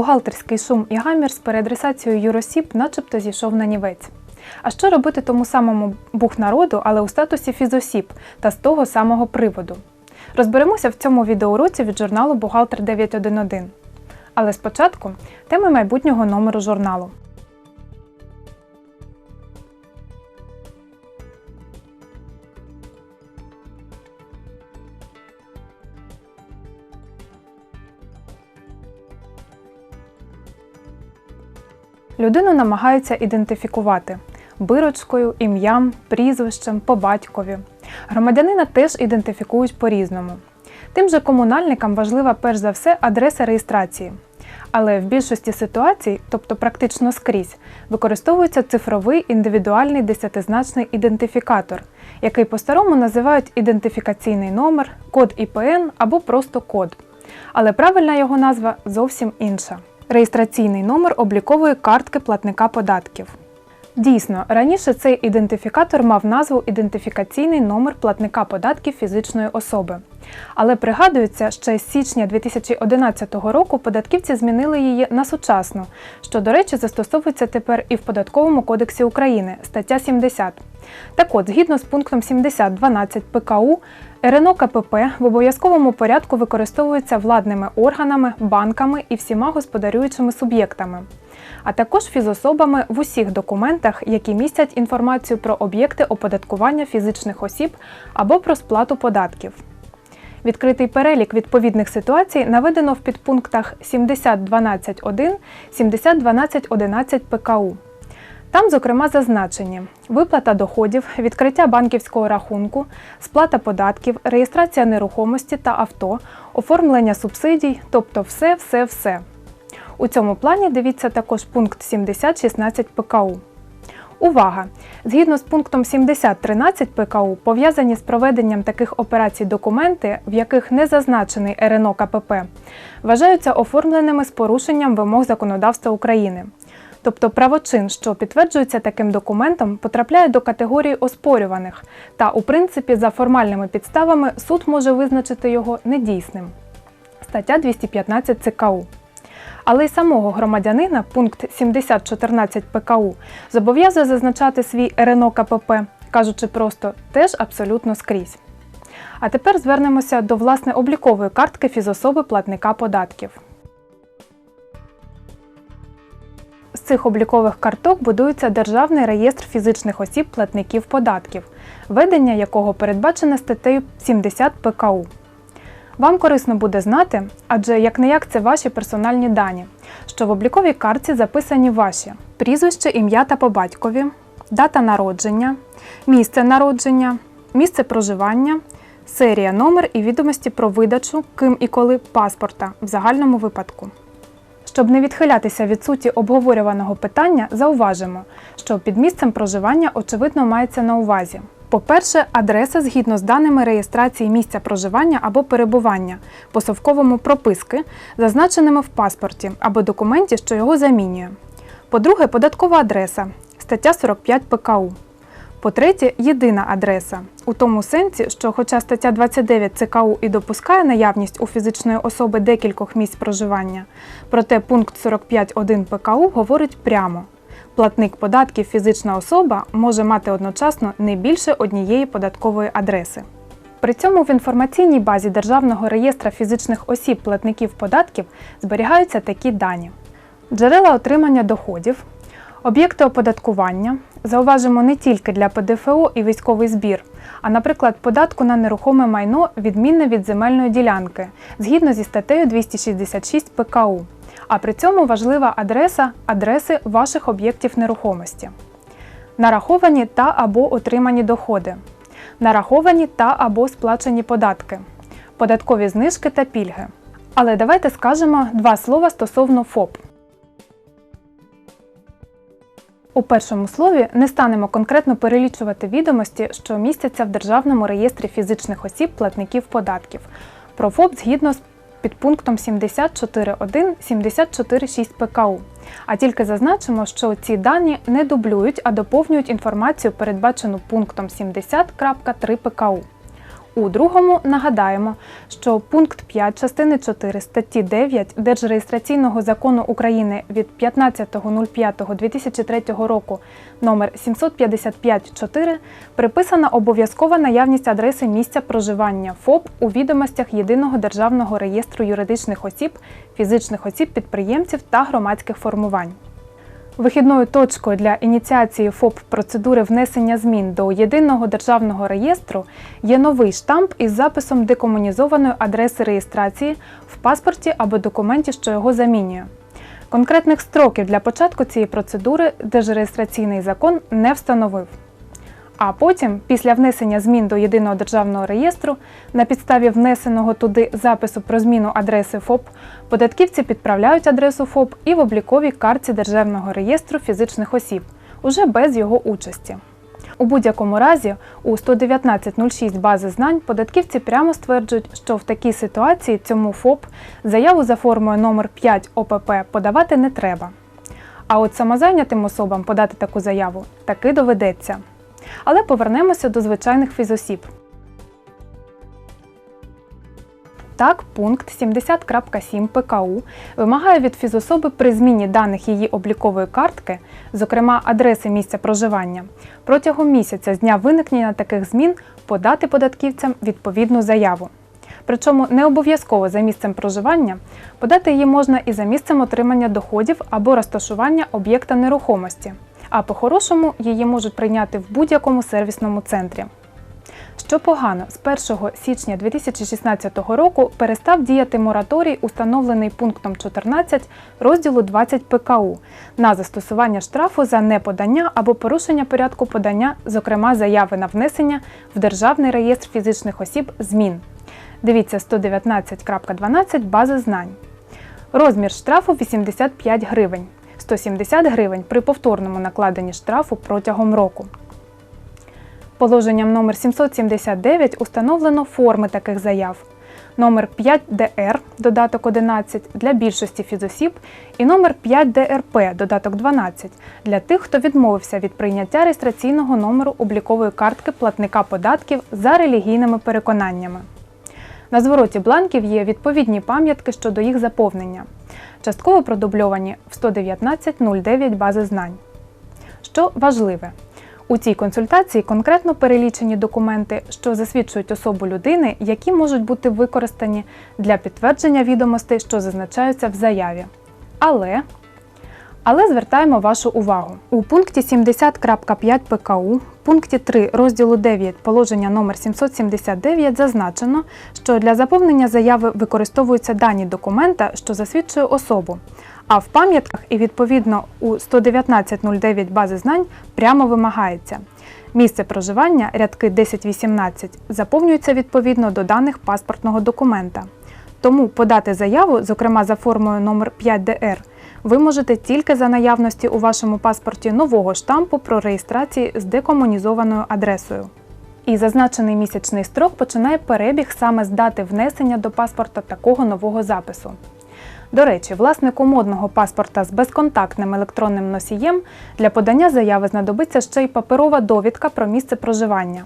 Бухгалтерський шум і гамір з переадресацією юросіб начебто зійшов на нівець. А що робити тому самому бухнароду, але у статусі фізосіб та з того самого приводу? Розберемося в цьому відеоуроці від журналу Бухгалтер 911. Але спочатку теми майбутнього номеру журналу. Людину намагаються ідентифікувати бирочкою, ім'ям, прізвищем, по батькові. Громадянина теж ідентифікують по-різному. Тим же комунальникам важлива перш за все адреса реєстрації. Але в більшості ситуацій, тобто практично скрізь, використовується цифровий індивідуальний десятизначний ідентифікатор, який по-старому називають ідентифікаційний номер, код ІПН або просто код. Але правильна його назва зовсім інша реєстраційний номер облікової картки платника податків. Дійсно, раніше цей ідентифікатор мав назву ідентифікаційний номер платника податків фізичної особи. Але пригадується, ще з січня 2011 року податківці змінили її на сучасну, що, до речі, застосовується тепер і в Податковому кодексі України, стаття 70. Так от, згідно з пунктом 70.12 ПКУ, РНО КПП в обов'язковому порядку використовується владними органами, банками і всіма господарюючими суб'єктами, а також фізособами в усіх документах, які містять інформацію про об'єкти оподаткування фізичних осіб або про сплату податків. Відкритий перелік відповідних ситуацій наведено в підпунктах 70.12.1, 70.12.11 ПКУ. Там, зокрема, зазначені виплата доходів, відкриття банківського рахунку, сплата податків, реєстрація нерухомості та авто, оформлення субсидій, тобто все-все-все. У цьому плані дивіться також пункт 70.16 ПКУ. Увага! Згідно з пунктом 70.13 ПКУ, пов'язані з проведенням таких операцій документи, в яких не зазначений РНО КПП, вважаються оформленими з порушенням вимог законодавства України. Тобто правочин, що підтверджується таким документом, потрапляє до категорії оспорюваних, та, у принципі, за формальними підставами суд може визначити його недійсним. Стаття 215 ЦКУ. Але й самого громадянина пункт 7014 ПКУ зобов'язує зазначати свій РНО КПП, кажучи просто, теж абсолютно скрізь. А тепер звернемося до власне облікової картки фізособи платника податків. З цих облікових карток будується Державний реєстр фізичних осіб платників податків, ведення якого передбачене статтею 70 ПКУ. Вам корисно буде знати, адже як не як це ваші персональні дані, що в обліковій картці записані ваші прізвище, ім'я та по батькові, дата народження, місце народження, місце проживання, серія номер і відомості про видачу, ким і коли паспорта в загальному випадку. Щоб не відхилятися від суті обговорюваного питання, зауважимо, що під місцем проживання очевидно мається на увазі. По-перше, адреса згідно з даними реєстрації місця проживання або перебування по совковому прописки, зазначеними в паспорті або документі, що його замінює. По-друге, податкова адреса стаття 45 ПКУ. По-третє, єдина адреса у тому сенсі, що, хоча стаття 29 ЦКУ і допускає наявність у фізичної особи декількох місць проживання, проте пункт 45.1 ПКУ говорить прямо. Платник податків фізична особа може мати одночасно не більше однієї податкової адреси. При цьому в інформаційній базі Державного реєстра фізичних осіб платників податків зберігаються такі дані: джерела отримання доходів, об'єкти оподаткування. Зауважимо не тільки для ПДФО і військовий збір, а, наприклад, податку на нерухоме майно відмінне від земельної ділянки згідно зі статтею 266 ПКУ. А при цьому важлива адреса адреси ваших об'єктів нерухомості. Нараховані та або отримані доходи. Нараховані та або сплачені податки, податкові знижки та пільги. Але давайте скажемо два слова стосовно ФОП. У першому слові не станемо конкретно перелічувати відомості, що містяться в Державному реєстрі фізичних осіб платників податків. Про ФОП згідно з підпунктом 74.1 74.6 ПКУ. А тільки зазначимо, що ці дані не дублюють, а доповнюють інформацію, передбачену пунктом 70.3 ПКУ. У другому нагадаємо, що пункт 5 частини 4 статті 9 Держреєстраційного закону України від 15.05.2003 року номер 755.4 приписана обов'язкова наявність адреси місця проживання ФОП у відомостях Єдиного державного реєстру юридичних осіб, фізичних осіб-підприємців та громадських формувань. Вихідною точкою для ініціації ФОП процедури внесення змін до єдиного державного реєстру є новий штамп із записом декомунізованої адреси реєстрації в паспорті або документі, що його замінює. Конкретних строків для початку цієї процедури Держреєстраційний закон не встановив. А потім, після внесення змін до єдиного державного реєстру, на підставі внесеного туди запису про зміну адреси ФОП, податківці підправляють адресу ФОП і в обліковій картці Державного реєстру фізичних осіб, уже без його участі. У будь-якому разі, у 119.06 бази знань податківці прямо стверджують, що в такій ситуації цьому ФОП заяву за формою номер 5 ОПП подавати не треба. А от самозайнятим особам подати таку заяву таки доведеться. Але повернемося до звичайних фізосіб. Так, пункт 70.7 ПКУ вимагає від фізособи при зміні даних її облікової картки, зокрема адреси місця проживання, протягом місяця з дня виникнення таких змін подати податківцям відповідну заяву. Причому не обов'язково за місцем проживання подати її можна і за місцем отримання доходів або розташування об'єкта нерухомості, а по-хорошому її можуть прийняти в будь-якому сервісному центрі. Що погано, з 1 січня 2016 року перестав діяти мораторій, установлений пунктом 14 розділу 20 ПКУ на застосування штрафу за неподання або порушення порядку подання, зокрема заяви на внесення в Державний реєстр фізичних осіб змін. Дивіться 119.12 бази знань. Розмір штрафу 85 гривень, 170 гривень при повторному накладенні штрафу протягом року. Положенням номер 779 установлено форми таких заяв. Номер 5ДР, додаток 11 для більшості фізосіб і номер 5ДРП, додаток 12 для тих, хто відмовився від прийняття реєстраційного номеру облікової картки платника податків за релігійними переконаннями. На звороті бланків є відповідні пам'ятки щодо їх заповнення. Частково продубльовані в 119.09 бази знань. Що важливе, у цій консультації конкретно перелічені документи, що засвідчують особу людини, які можуть бути використані для підтвердження відомостей, що зазначаються в заяві. Але але звертаємо вашу увагу. У пункті 70.5 ПКУ, пункті 3 розділу 9 положення номер 779 зазначено, що для заповнення заяви використовуються дані документа, що засвідчує особу. А в пам'ятках і відповідно у 119.09 бази знань прямо вимагається. Місце проживання, рядки 10-18, заповнюються відповідно до даних паспортного документа. Тому подати заяву, зокрема за формою номер 5 ДР, ви можете тільки за наявності у вашому паспорті нового штампу про реєстрації з декомунізованою адресою. І зазначений місячний строк починає перебіг саме з дати внесення до паспорта такого нового запису. До речі, власнику модного паспорта з безконтактним електронним носієм для подання заяви знадобиться ще й паперова довідка про місце проживання.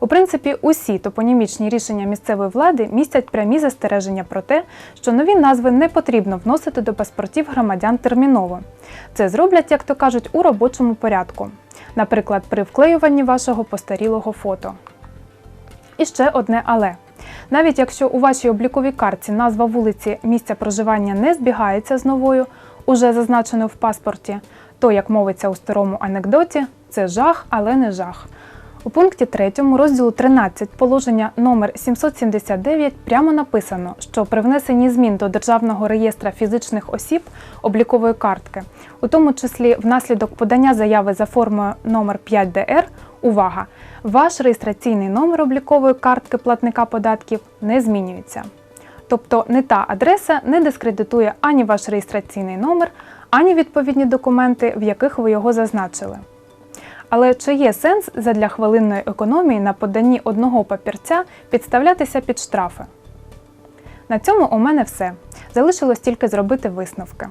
У принципі, усі топонімічні рішення місцевої влади містять прямі застереження про те, що нові назви не потрібно вносити до паспортів громадян терміново. Це зроблять, як то кажуть, у робочому порядку, наприклад, при вклеюванні вашого постарілого фото. І ще одне але. Навіть якщо у вашій обліковій картці назва вулиці місця проживання не збігається з новою, уже зазначеною в паспорті, то, як мовиться у старому анекдоті, це жах, але не жах. У пункті 3 розділу 13 положення номер 779 прямо написано, що при внесенні змін до Державного реєстра фізичних осіб облікової картки, у тому числі внаслідок подання заяви за формою номер 5 ДР, увага, ваш реєстраційний номер облікової картки платника податків не змінюється. Тобто не та адреса не дискредитує ані ваш реєстраційний номер, ані відповідні документи, в яких ви його зазначили. Але чи є сенс задля хвилинної економії на поданні одного папірця підставлятися під штрафи? На цьому у мене все. Залишилось тільки зробити висновки.